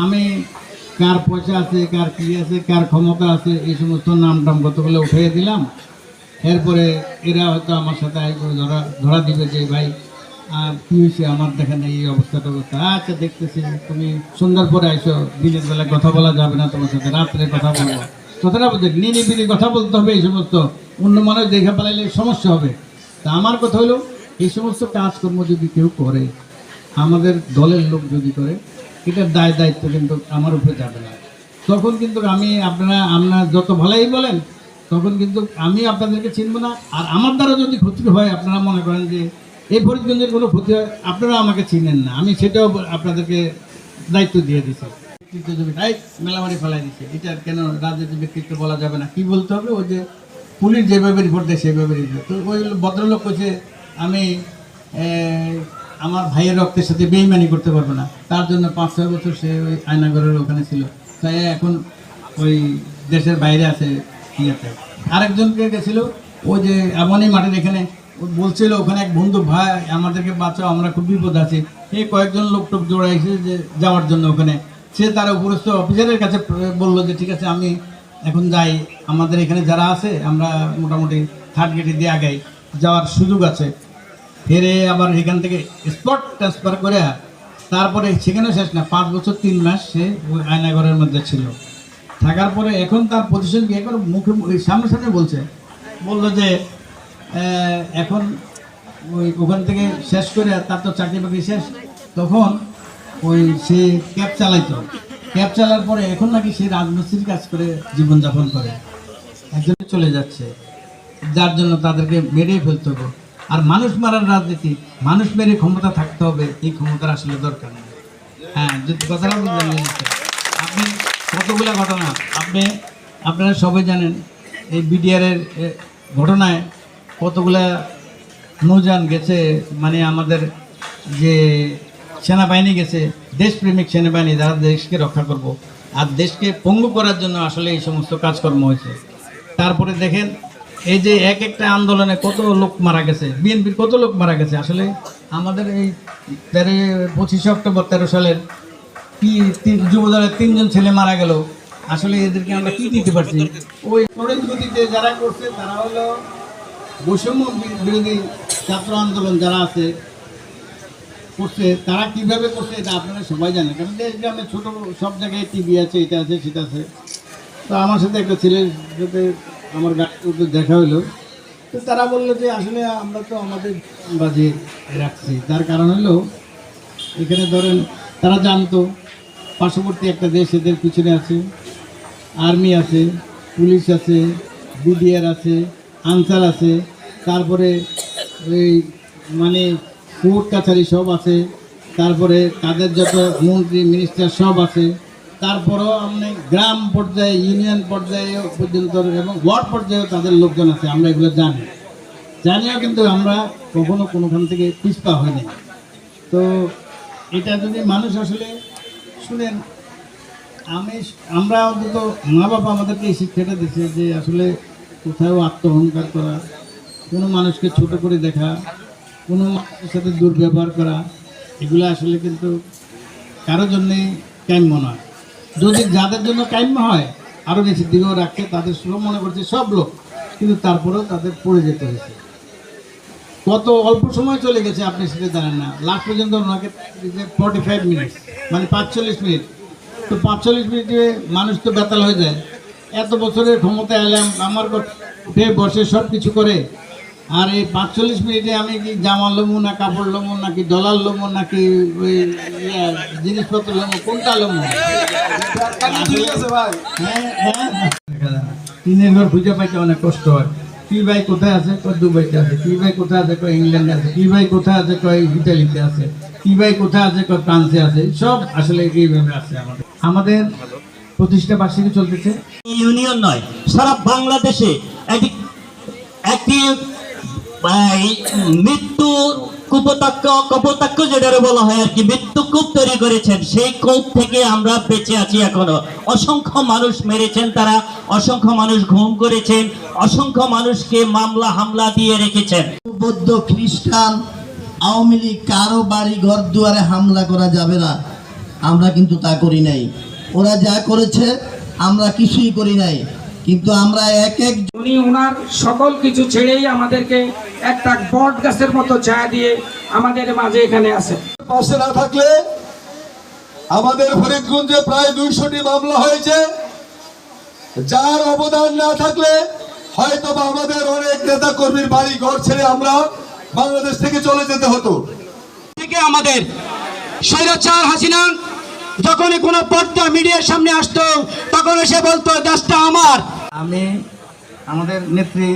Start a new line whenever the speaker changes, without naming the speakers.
আমি কার পয়সা আছে, কার কি আছে, কার ক্ষমতা আছে, এই সমস্ত নাম টাম কতগুলো উঠিয়ে দিলাম। এরপরে এরা হয়তো আমার সাথে ধরা ধরা দিবে যে, ভাই কি হয়েছে? আমার দেখেন এই অবস্থাটা অবস্থা। আচ্ছা দেখতেছি। তুমি সন্ধ্যার পরে আইসো, দিনের বেলা কথা বলা যাবে না তোমার সাথে, রাত্রে কথা বলব। কথাটা বলতে নিরিবিলি কথা বলতে হবে এই সমস্ত। অন্য মানুষ দেখে পালাইলে সমস্যা হবে। তা আমার কথা হলো, এই সমস্ত কাজকর্ম যদি কেউ করে, আমাদের দলের লোক যদি করে এটার দায় দায়িত্ব কিন্তু আমার উপরে যাবে না। তখন কিন্তু আমি আপনারা আপনার যত ভালোই বলেন, তখন কিন্তু আমি আপনাদেরকে চিনব না। আর আমার দ্বারা যদি ক্ষতি হয়, আপনারা মনে করেন যে এই ফরিদগঞ্জের কোনো ক্ষতি হয়, আপনারা আমাকে চিনেন না। আমি সেটাও আপনাদেরকে দায়িত্ব দিয়ে দিচ্ছি ব্যক্তিত্ব জমি এই মেলামারি ফেলাই দিচ্ছে এটা কেন রাজনীতি ব্যক্তিত্ব বলা যাবে না? কি বলতে হবে? ওই যে পুলিশ যেভাবে রিপোর্ট দেয়, সেভাবে রিপোর্ট তো ওই ভদ্রলোক কইছে, আমি আমার ভাইয়ের রক্তের সাথে বেইমানি করতে পারব না। তার জন্য পাঁচ, ছয় বছর সে ওই আয়নাগরের ওখানে ছিল। তাই এখন ওই দেশের বাইরে আছে ইয়েতে। আরেকজনকে গেছিল, ওই যে এমনই মাঠের এখানে বলছিল ওখানে এক বন্ধু, ভাই, আমাদেরকে বাঁচাও, আমরা খুব বিপদ আছি। এই কয়েকজন লোক টোক জোড়াইছে যে যাওয়ার জন্য ওখানে। সে তার উপরস্থ অফিসারের কাছে বলল যে, ঠিক আছে, আমি এখন যাই। আমাদের এখানে যারা আছে, আমরা মোটামুটি থার্ড গেটে দিয়ে আগাই। যাওয়ার সুযোগ আছে। ফেরে আবার এখান থেকে স্পট ট্রান্সফার করে তারপরে সেখানে শেষ না, পাঁচ বছর, তিন মাস সে ওই আয়নাঘরের মধ্যে ছিল। থাকার পরে এখন তার পজিশন কি? এখন মুখে সামনে সামনে বলছে। বলল যে এখন ওই ওখান থেকে শেষ করে তার তো চাকরি বাকরি শেষ। তখন ওই সে ক্যাব চালাইতো। ক্যাব চালার পরে এখন নাকি সে রাজমিস্ত্রির কাজ করে জীবনযাপন করে। একজন চলে যাচ্ছে। যার জন্য তাদেরকে মেরেই ফেলতে হবে আর মানুষ মারার রাজনীতি, মানুষ মেরে ক্ষমতা থাকতে হবে, এই ক্ষমতার আসলে দরকার নেই। হ্যাঁ যদি কথাটা আপনি কতগুলা ঘটনা, আপনি, আপনারা সবাই জানেন, এই বিডিআরের ঘটনায় কতগুলা নৌযান গেছে মানে আমাদের যে সেনাবাহিনী গেছে, দেশপ্রেমিক সেনাবাহিনী, যারা দেশকে রক্ষা করব, আর দেশকে পঙ্গু করার জন্য আসলে এই সমস্ত কাজকর্ম হয়েছে। তারপরে দেখেন এই যে এক একটা আন্দোলনে কত লোক মারা গেছে? বিএনপির কত লোক মারা গেছে? আসলে আমাদের এই তেরো, পঁচিশে অক্টোবর তেরো সালের কি তিন, যুবদলের তিনজন ছেলে মারা গেল। আসলে এদেরকে আমরা কি দিতে পারছি? ওই গতিতে যারা করছে, তারা হলো বৈষম্য বিরোধী ছাত্র আন্দোলন যারা আছে, করছে, তারা কীভাবে করছে এটা আপনারা সবাই জানেন। কারণ দেশ গ্রামে ছোটো সব জায়গায় টিভি আছে, এটা আছে, সেটা আছে। তো আমার সাথে একটা ছেলের সাথে আমার গাড়িতে দেখা হলো। তো তারা বলল যে, আসলে আমরা তো আমাদের বাজে রাখছি। তার কারণ হলো, এখানে ধরেন তারা জানতো, পার্শ্ববর্তী একটা দেশ, এদের পিছনে আছে, আর্মি আছে, পুলিশ আছে, বিডিআর আছে, আনসার আছে, তারপরে ওই মানে কোর্ট কাছারি সব আছে, তারপরে তাদের যত মন্ত্রী, মিনিস্টার সব আছে তারপরেও আপনি গ্রাম পর্যায়ে, ইউনিয়ন পর্যায়ে পর্যন্ত এবং ওয়ার্ড পর্যায়েও তাদের লোকজন আছে, আমরা এগুলো জানি। জানিও কিন্তু আমরা কখনো কোনোখান থেকে পিছপা হয়নি তো এটা যদি মানুষ আসলে শুনেন, আমি আমরা অন্তত মা বাবা আমাদেরকে এই শিক্ষাটা দিচ্ছে যে আসলে কোথাও আত্মহংকার করা, কোনো মানুষকে ছোট করে দেখা, কোনো মানুষের সাথে দুর্ব্যবহার করা, এগুলো আসলে কিন্তু কারোর জন্যেই কাম্য নয়। যদি যাদের জন্য কাম্য হয় আরও বেশি দিকেও রাখছে তাদের সব মনে করছে সব লোক, কিন্তু তারপরেও তাদের পড়ে যেতে হয়েছে। কত অল্প সময় চলে গেছে আপনি সেটা জানেন না। লাস্ট পর্যন্ত ওনাকে ফর্টি ফাইভ মিনিট মানে পাঁচচল্লিশ মিনিট তো পাঁচচল্লিশ মিনিটে মানুষ তো বেতাল হয়ে যায়। এত বছরের ক্ষমতা এলাম, আমার বসে সব কিছু করে আর এই পাঁচচল্লিশ মিনিটে আমি কি জামা লমু না কাপড় লমু নাকি ডলার লমু নাকি ওই ইয়ে, জিনিসপত্র লমু? কোনটা লমু? হ্যাঁ হ্যাঁ টিনের ঘর খুঁজে পাইতে অনেক কষ্ট হয়। কি ভাই কোথায় আছে? কয় দুবাইতে আছে। কি ভাই কোথায় আছে? কয় ইংল্যান্ডে আছে। কি ভাই কোথায় আছে? কয় ইটালিতে আছে। কি ভাই কোথায় আছে? কয় ফ্রান্সে আছে। সব আসলে এইভাবে আছে আমাদের। আমাদের প্রতিষ্ঠা বার্ষিকী চলতেছে।
ইউনিয়ন নয় সারা বাংলাদেশে একটি এই, মৃত্যু কুপতাক্ষ কপতাক্ষ যেটারে বলা হয় আর কি মৃত্যু কূপ তৈরি করেছেন। সেই কূপ থেকে আমরা বেঁচে আছি এখনও। অসংখ্য মানুষ মেরেছেন তারা অসংখ্য মানুষ ঘুম করেছেন অসংখ্য মানুষকে মামলা হামলা দিয়ে রেখেছেন।
বৌদ্ধ খ্রিস্টান আওয়ামী লীগ কারও বাড়ি ঘর দুয়ারে হামলা করা যাবে না। আমরা কিন্তু তা করি নাই। ওরা যা করেছে আমরা কিছুই করি নাই। কিন্তু আমরা এক এক
উনি ওনার সকল কিছু ছেড়েই আমাদেরকে একটা বট গাছের মতো ছায়া দিয়ে আমাদের মাঝে এখানে আছে।
পাশে না থাকলে আমাদের ফরিদগঞ্জে প্রায় দুইশোটি মামলা হয়েছে। যার অবদান না থাকলে হয়তো বা আমাদের অনেক নেতা কর্মীর বাড়ি ঘর ছেড়ে আমরা বাংলাদেশ থেকে চলে যেতে হতো।
থেকে আমাদের স্বৈরাচার হাসিনা যখনই কোনো পর্দা মিডিয়ার সামনে আসতো তখন এসে বলতো দেশটা আমার।
আমি আমাদের নেত্রী